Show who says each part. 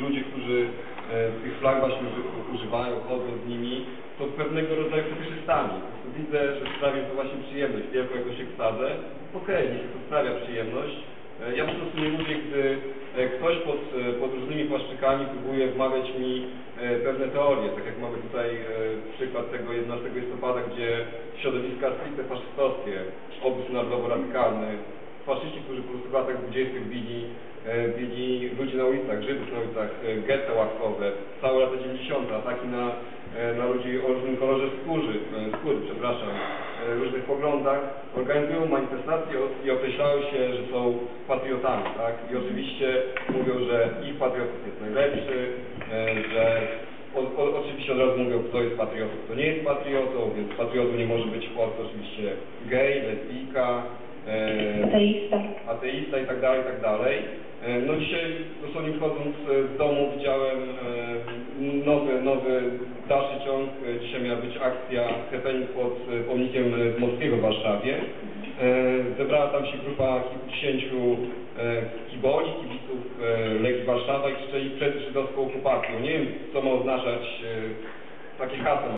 Speaker 1: Ludzie, którzy e, tych flag właśnie uży- używają, chodzą z nimi, to pewnego rodzaju prostu widzę, że sprawia to właśnie przyjemność. Wielką jakąś ekstazę. Okej, niech to sprawia przyjemność. E, Ja po prostu nie lubię, gdy e, ktoś pod, pod różnymi płaszczykami próbuje wmawiać mi pewne teorie, tak jak mamy tutaj przykład tego 11 listopada, gdzie środowiska stricte faszystowskie, obóz narodowo-radykalny, faszyści, którzy po prostu w latach 20. bili, bili ludzi na ulicach, Żydów na ulicach, e, getta ławkowe, całe lata 90., ataki na, e, na ludzi o różnym kolorze skóry, e, skóry przepraszam, różnych poglądach, organizują manifestacje i określają się, że są patriotami, tak? I oczywiście mówią, że ich patriotyzm jest najlepszy, że o, o, oczywiście od razu mówią, kto jest patriotą, kto nie jest patriotą, więc patriotą nie może być w Polsce oczywiście gej, lesbijka, e,
Speaker 2: Ateista.
Speaker 1: Ateista i tak dalej, i tak dalej. E, No dzisiaj dosłownie wychodząc e, z domu widziałem e, nowy, nowy dalszy ciąg. E, Dzisiaj miała być akcja happening pod e, pomnikiem e, Dmowskiego w Warszawie. E, Zebrała tam się grupa kilkudziesięciu e, kiboli, kibiców e, Legii Warszawa i krzyczeli przed żydowską okupacją. Nie wiem, co ma oznaczać e, takie hasło.